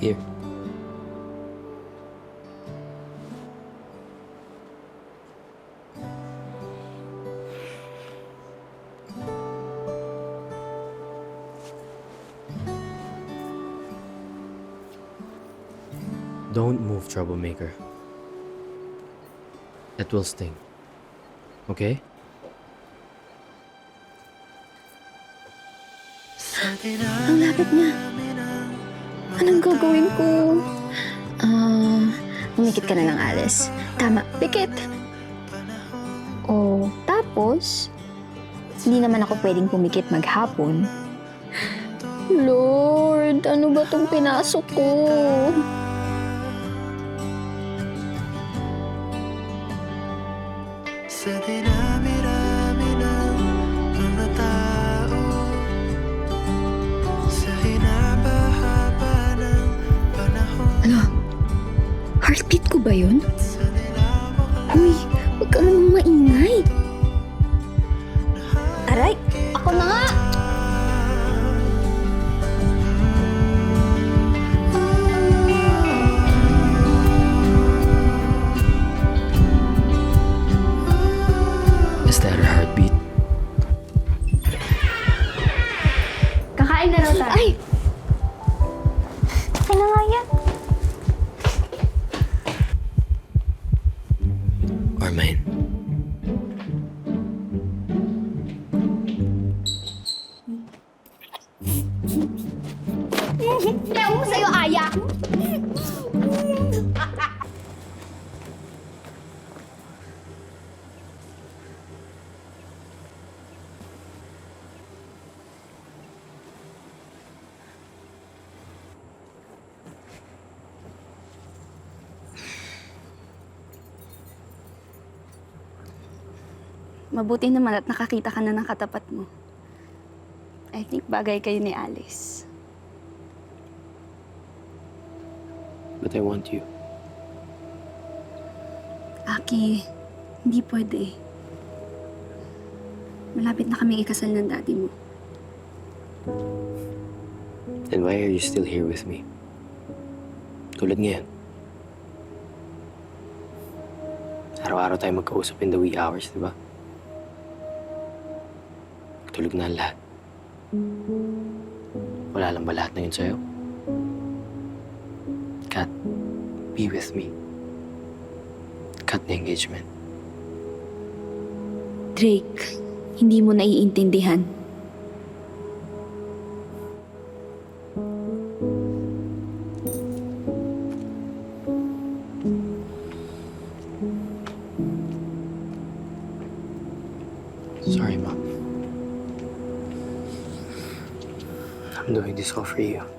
Here. Don't move, troublemaker. That will sting. Okay? Ang lapit niya. Anong gagawin ko? Ah, umikit ka na lang, Alice. Tama, pikit. Oh, tapos, hindi naman ako pwedeng pumikit maghapon. Lord, ano ba tong pinasok ko? Sa ba yun? Uy, huwag ka namang maingay. Aray, ako na nga! Is that her heartbeat? Kakain na raw tayo. Ay! Armin. Não usa Mabuti naman at nakakita ka na ng katapat mo. I think bagay kayo ni Alice. But I want you. Aki, hindi pwede. Malapit na kami ikasal ng daddy mo. Then why are you still here with me? Tulad ngayon. Araw-araw tayo magkausap in the wee hours, di ba? Tulog na lahat. Wala lang ba lahat na yun sa'yo? Kat, be with me. Cut the engagement. Drake, hindi mo naiintindihan. I'm doing this all for you.